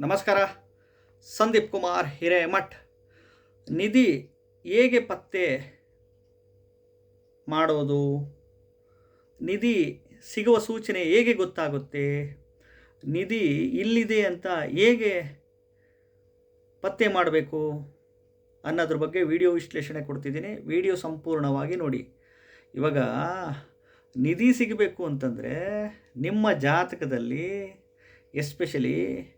ನಮಸ್ಕಾರ. ಸಂದೀಪ್ ಕುಮಾರ್, ಹಿರೇಮಠ್. ನಿಧಿ ಹೇಗೆ ಪತ್ತೆ ಮಾಡೋದು? ನಿಧಿ ಸಿಗುವ ಸೂಚನೆ ಹೇಗೆ ಗೊತ್ತಾಗುತ್ತೆ? ನಿಧಿ ಇಲ್ಲಿದೆ ಅಂತ ಹೇಗೆ ಪತ್ತೆ ಮಾಡಬೇಕು? ಅನ್ನೋದ್ರ ಬಗ್ಗೆ ವಿಡಿಯೋ ವಿಶ್ಲೇಷಣೆ ಕೊಡ್ತಿದ್ದೀನಿ. ವಿಡಿಯೋ ಸಂಪೂರ್ಣವಾಗಿ ನೋಡಿ. ಇವಾಗ ನಿಧಿ ಸಿಗಬೇಕು ಅಂತಂದರೆ ನಿಮ್ಮ ಜಾತಕದಲ್ಲಿ, ಎಸ್ಪೆಷಲಿ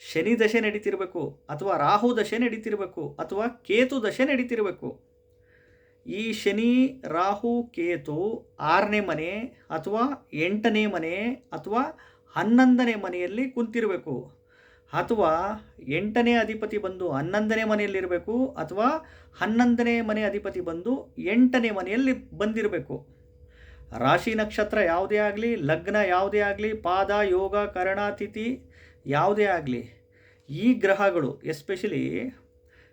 ಶನಿ ದಶೆ ನಡೀತಿರಬೇಕು ಅಥವಾ ರಾಹು ದಶೆ ನಡೀತಿರಬೇಕು ಅಥವಾ ಕೇತು ದಶೆ ನಡೀತಿರಬೇಕು. ಈ ಶನಿ, ರಾಹು, ಕೇತು ಆರನೇ ಮನೆ ಅಥವಾ ಎಂಟನೇ ಮನೆ ಅಥವಾ ಹನ್ನೊಂದನೇ ಮನೆಯಲ್ಲಿ ಕುಂತಿರಬೇಕು. ಅಥವಾ ಎಂಟನೇ ಅಧಿಪತಿ ಬಂದು ಹನ್ನೊಂದನೇ ಮನೆಯಲ್ಲಿರಬೇಕು ಅಥವಾ ಹನ್ನೊಂದನೇ ಮನೆ ಅಧಿಪತಿ ಬಂದು ಎಂಟನೇ ಮನೆಯಲ್ಲಿ ಬಂದಿರಬೇಕು. ರಾಶಿ ನಕ್ಷತ್ರ ಯಾವುದೇ ಆಗಲಿ, ಲಗ್ನ ಯಾವುದೇ ಆಗಲಿ, ಪಾದ, ಯೋಗ ಕರಣಾತಿಥಿ ಯಾವುದೇ ಆಗಲಿ, ಈ ಗ್ರಹಗಳು ಎಸ್ಪೆಷಲಿ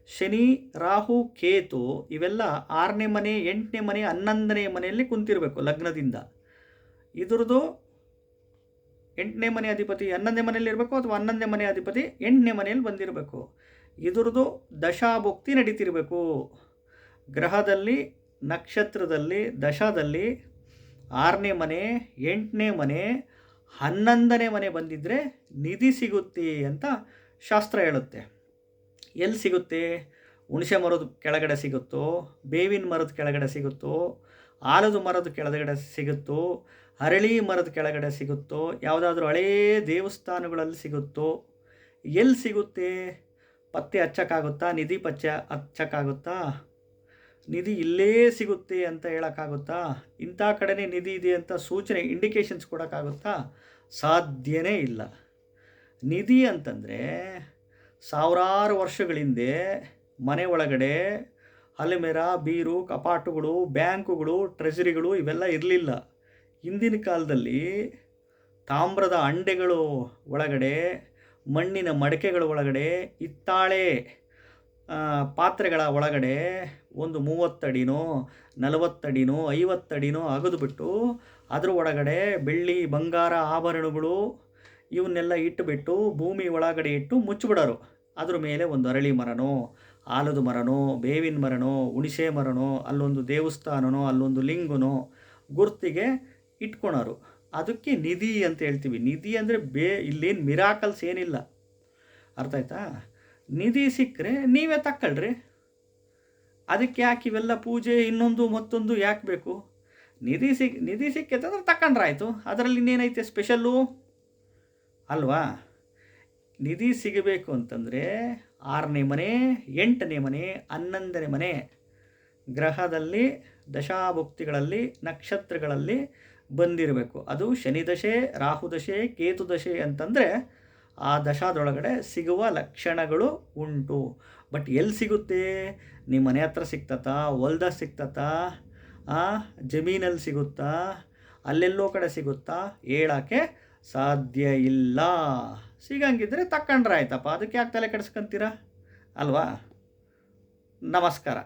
ಶನಿ, ರಾಹು, ಕೇತು, ಇವೆಲ್ಲ ಆರನೇ ಮನೆ, ಎಂಟನೇ ಮನೆ, ಹನ್ನೊಂದನೇ ಮನೆಯಲ್ಲಿ ಕುಂತಿರಬೇಕು ಲಗ್ನದಿಂದ. ಇದ್ರದ್ದು ಎಂಟನೇ ಮನೆ ಅಧಿಪತಿ ಹನ್ನೊಂದನೇ ಮನೆಯಲ್ಲಿ ಇರಬೇಕು ಅಥವಾ ಹನ್ನೊಂದನೇ ಮನೆ ಅಧಿಪತಿ ಎಂಟನೇ ಮನೆಯಲ್ಲಿ ಬಂದಿರಬೇಕು. ಇದ್ರದ್ದು ದಶಾಭುಕ್ತಿ ನಡೀತಿರಬೇಕು. ಗ್ರಹದಲ್ಲಿ, ನಕ್ಷತ್ರದಲ್ಲಿ, ದಶದಲ್ಲಿ ಆರನೇ ಮನೆ, ಎಂಟನೇ ಮನೆ ಹನ್ನೊಂದನೇ ಮನೆ ಬಂದಿದ್ದರೆ ನಿಧಿ ಸಿಗುತ್ತೆ ಅಂತ ಶಾಸ್ತ್ರ ಹೇಳುತ್ತೆ. ಎಲ್ಲಿ ಸಿಗುತ್ತೆ? ಹುಣಸೆ ಮರದ ಕೆಳಗಡೆ ಸಿಗುತ್ತೋ? ಬೇವಿನ ಮರದ ಕೆಳಗಡೆ ಸಿಗುತ್ತೋ? ಆಲದ ಮರದ ಕೆಳಗಡೆ ಸಿಗುತ್ತೋ? ಅರಳಿ ಮರದ ಕೆಳಗಡೆ ಸಿಗುತ್ತೋ? ಯಾವುದಾದ್ರೂ ಹಳೇ ದೇವಸ್ಥಾನಗಳಲ್ಲಿ ಸಿಗುತ್ತೋ? ಎಲ್ಲಿ ಸಿಗುತ್ತೆ? ಪತ್ತೆ ಹಚ್ಚಕ್ಕಾಗುತ್ತಾ? ನಿಧಿ ಪಚ್ಚ ಹಚ್ಚಕ್ಕಾಗುತ್ತಾ? ನಿಧಿ ಇಲ್ಲೇ ಸಿಗುತ್ತೆ ಅಂತ ಹೇಳೋಕ್ಕಾಗುತ್ತಾ? ಇಂಥ ಕಡೆನೇ ನಿಧಿ ಇದೆ ಅಂತ ಸೂಚನೆ ಇಂಡಿಕೇಶನ್ಸ್ ಕೊಡೋಕ್ಕಾಗುತ್ತಾ? ಸಾಧ್ಯನೇ ಇಲ್ಲ. ನಿಧಿ ಅಂತಂದರೆ ಸಾವಿರಾರು ವರ್ಷಗಳ ಹಿಂದೆ ಮನೆ ಒಳಗಡೆ ಅಲೆಮೆರ, ಬೀರು, ಕಪಾಟುಗಳು, ಬ್ಯಾಂಕುಗಳು, ಟ್ರೆಜರಿಗಳು ಇವೆಲ್ಲ ಇರಲಿಲ್ಲ. ಹಿಂದಿನ ಕಾಲದಲ್ಲಿ ತಾಮ್ರದ ಅಂಡೆಗಳು ಒಳಗಡೆ, ಮಣ್ಣಿನ ಮಡಕೆಗಳ ಒಳಗಡೆ ಹಿತ್ತಾಳೆ ಪಾತ್ರೆಗಳ ಒಳಗಡೆ ಒಂದು ಮೂವತ್ತಡಿನೋ, ನಲವತ್ತಡಿನೋ, ಐವತ್ತಡಿನೋ ಅಗದುಬಿಟ್ಟು ಅದ್ರ ಒಳಗಡೆ ಬೆಳ್ಳಿ, ಬಂಗಾರ, ಆಭರಣಗಳು ಇವನ್ನೆಲ್ಲ ಇಟ್ಟುಬಿಟ್ಟು ಭೂಮಿ ಒಳಗಡೆ ಇಟ್ಟು ಮುಚ್ಚಿಬಿಡೋರು. ಅದ್ರ ಮೇಲೆ ಒಂದು ಅರಳಿ ಮರನೋ, ಆಲದ ಮರನೋ, ಬೇವಿನ ಮರನೋ, ಹುಣಸೆ ಮರನೋ, ಅಲ್ಲೊಂದು ದೇವಸ್ಥಾನನೋ, ಅಲ್ಲೊಂದು ಲಿಂಗನೋ ಗುರ್ತಿಗೆ ಇಟ್ಕೊಳೋರು. ಅದಕ್ಕೆ ನಿಧಿ ಅಂತ ಹೇಳ್ತೀವಿ. ನಿಧಿ ಅಂದರೆ ಬೇ, ಇಲ್ಲೇನು ಮಿರಾಕಲ್ಸ್ ಏನಿಲ್ಲ. ಅರ್ಥ ಆಯ್ತಾ? ನಿಧಿ ಸಿಕ್ಕರೆ ನೀವೇ ತಕ್ಕಳ್ರಿ. ಅದಕ್ಕೆ ಯಾಕೆ ಇವೆಲ್ಲ ಪೂಜೆ, ಇನ್ನೊಂದು ಮತ್ತೊಂದು ಯಾಕೆ ಬೇಕು? ನಿಧಿ ಸಿಕ್, ನಿಧಿ ಸಿಕ್ಕೈತಂದ್ರೆ ತಕೊಂಡ್ರಾಯ್ತು ಅದರಲ್ಲಿ ಇನ್ನೇನೈತೆ ಸ್ಪೆಷಲ್ಲು? ಅಲ್ವಾ? ನಿಧಿ ಸಿಗಬೇಕು ಅಂತಂದರೆ ಆರನೇ ಮನೆ, ಎಂಟನೇ ಮನೆ, ಹನ್ನೊಂದನೇ ಮನೆ. ಗ್ರಹದಲ್ಲಿ, ದಶಾಭುಕ್ತಿಗಳಲ್ಲಿ, ನಕ್ಷತ್ರಗಳಲ್ಲಿ ಬಂದಿರಬೇಕು. ಅದು ಶನಿ ದಶೆ ಕೇತುದಶೆ ದಶೆ ಕೇತು ದಶೆ ಅಂತಂದರೆ ಆ ದಶಾದೊಳಗಡೆ ಸಿಗುವ ಲಕ್ಷಣಗಳು ಉಂಟು. ಬಟ್ ಎಲ್ಲಿ ಸಿಗುತ್ತೆ? ನಿಮ್ಮ ಮನೆ ಹತ್ರ ಸಿಗ್ತತಾ ಹೊಲ್ದಾಗ ಸಿಗ್ತತಾ ಜಮೀನಲ್ಲಿ ಸಿಗುತ್ತಾ? ಅಲ್ಲೆಲ್ಲೋ ಕಡೆ ಸಿಗುತ್ತಾ? ಹೇಳೋಕ್ಕೆ ಸಾಧ್ಯ ಇಲ್ಲ. ಸಿಗಂಗಿದ್ರೆ ತಕ್ಕಂಡ್ರೆ ಆಯ್ತಪ್ಪ ಅದಕ್ಕೆ ಯಾಕೆ ತಲೆ ಕೆಡಿಸ್ಕೊಂತೀರಾ? ಅಲ್ವಾ? ನಮಸ್ಕಾರ.